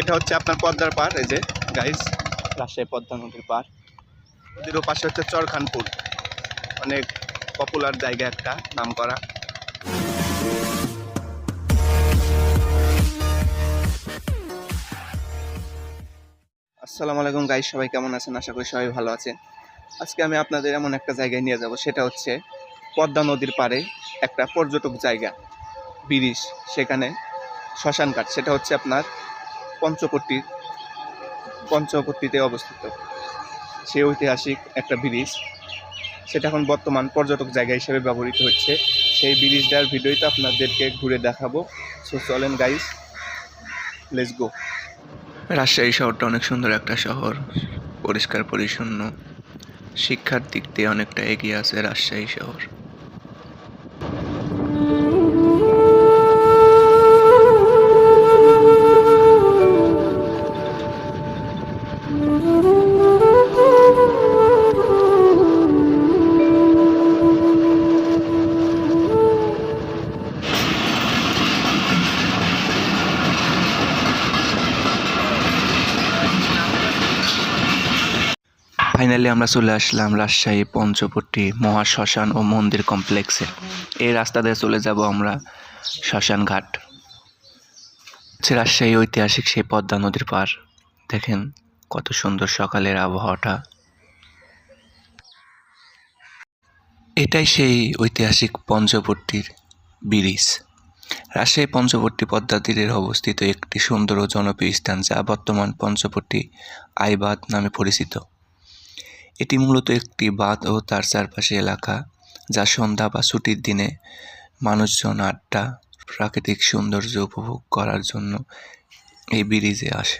এটা হচ্ছে আপনার পদ্মার পার এই যে গাইস রাজশাহী পদ্মা নদীর পার নদীর পাশে হচ্ছে চরখানপুর, অনেক পপুলার জায়গা একটা নাম করা আসসালামু আলাইকুম গাইস সবাই কেমন আছেন? আশা করি সবাই ভালো আছেন। আজকে আমি আপনাদের এমন একটা জায়গায় নিয়ে যাব, সেটা হচ্ছে পদ্মা নদীর পাড়ে একটা পর্যটক জায়গা, ব্রিজ, সেখানে শ্মশানঘাট, সেটা হচ্ছে আপনার পঞ্চপট্টির পঞ্চপট্টিতে অবস্থিত। সে ঐতিহাসিক একটা ব্রিজ। সেটা এখন বর্তমান পর্যটক জায়গা হিসেবে ব্যবহৃত হচ্ছে। সেই ব্রিজটার ভিডিওটা আপনাদেরকে ঘুরে দেখাবো। সো চলেন গাইস লেটস গো রাজশাহী শহরটা অনেক সুন্দর একটা শহর। পরিষ্কার, পরিচ্ছন্ন। শিক্ষার দিক দিয়ে অনেকটা এগিয়ে আছে রাজশাহী শহর। ফাইনালি আমরা চলে আসলাম রাজশাহী পঞ্চপট্টি মহাশ্মশান ও মন্দির কমপ্লেক্সে। এই রাস্তা দিয়ে চলে যাব আমরা শ্মশান ঘাট। রাজশাহী ঐতিহাসিক সেই পদ্মা নদীর পার। দেখেন কত সুন্দর সকালের আবহাওয়াটা। এটাই সেই ঐতিহাসিক পঞ্চপট্টির ব্রিজ। রাজশাহী পঞ্চপট্টি পদ্মা তীরের অবস্থিত একটি সুন্দর ও জনপ্রিয় স্থান, যা বর্তমান পঞ্চপট্টি আইবাদ নামে পরিচিত। এটি মূলত একটি বাঁধ ও তার চারপাশে এলাকা, যা সন্ধ্যা বা ছুটির দিনে মানুষজন আড্ডা, প্রাকৃতিক সৌন্দর্য উপভোগ করার জন্য এই ব্রিজে আসে।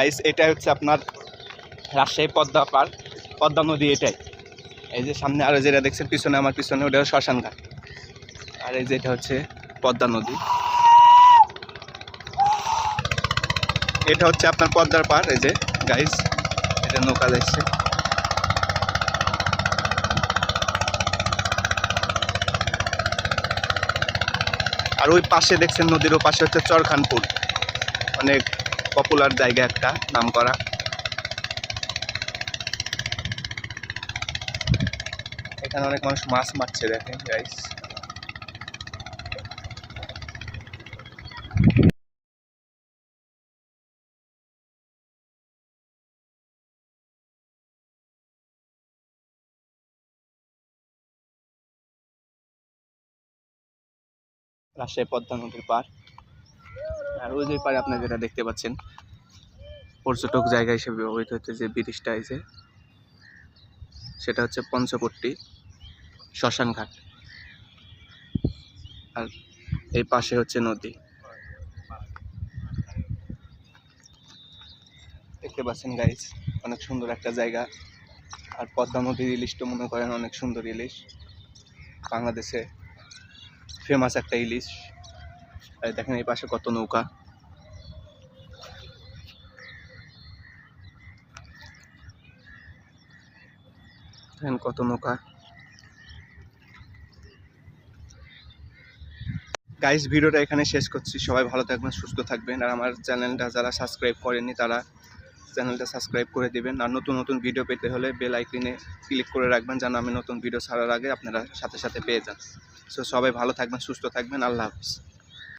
গাইস এটা হচ্ছে আপনার রাজশাহী পদ্মা পার্ক পদ্মা নদী এটাই। এই যে সামনে আরও যেটা দেখছেন, পিছনে আমার পিছনে ওটা শ্মশান ঘাট। আর এই যে এটা হচ্ছে পদ্মা নদী। এটা হচ্ছে আপনার পদ্মার পার, এই যে গাইস এটা নৌকা যাচ্ছে আর ওই পাশে দেখছেন নদীর ও পাশে হচ্ছে চরখানপুর। অনেক পপুলার জায়গা একটা, নাম করা। এখানে অনেক মানুষ মাছ মারছে, দেখেন গাইস রাজশাহী পদ্মা নদীর পার আর ওই যে পারে আপনারা যেটা দেখতে পাচ্ছেন, পর্যটক জায়গা হিসেবে ব্যবহৃত হচ্ছে যে ব্রিজটা আছে সেটা হচ্ছে পঞ্চপট্টি শ্মশান ঘাট আর এই পাশে হচ্ছে নদী। দেখতে পাচ্ছেন গাইজ অনেক সুন্দর একটা জায়গা। আর পদ্মা নদীর ইলিশটা মনে করেন অনেক সুন্দর ইলিশ। বাংলাদেশে ফেমাস একটা ইলিশ। দেখেন এই পাশে কত নৌকা। দেখেন কত নৌকা। গাইস ভিডিওটা এখানে শেষ করছি। সবাই ভালো থাকবেন, সুস্থ থাকবেন। আর আমার চ্যানেলটা যারা সাবস্ক্রাইব করেননি, তারা চ্যানেলটা সাবস্ক্রাইব করে দিবেন। আর নতুন নতুন ভিডিও পেতে হলে বেল আইকনে ক্লিক করে রাখবেন, যেন আমি নতুন ভিডিও ছাড়ার আগে আপনারা সাথে সাথে পেয়ে যান। সো সবাই ভালো থাকবেন, সুস্থ থাকবেন। আল্লাহ হাফিজ।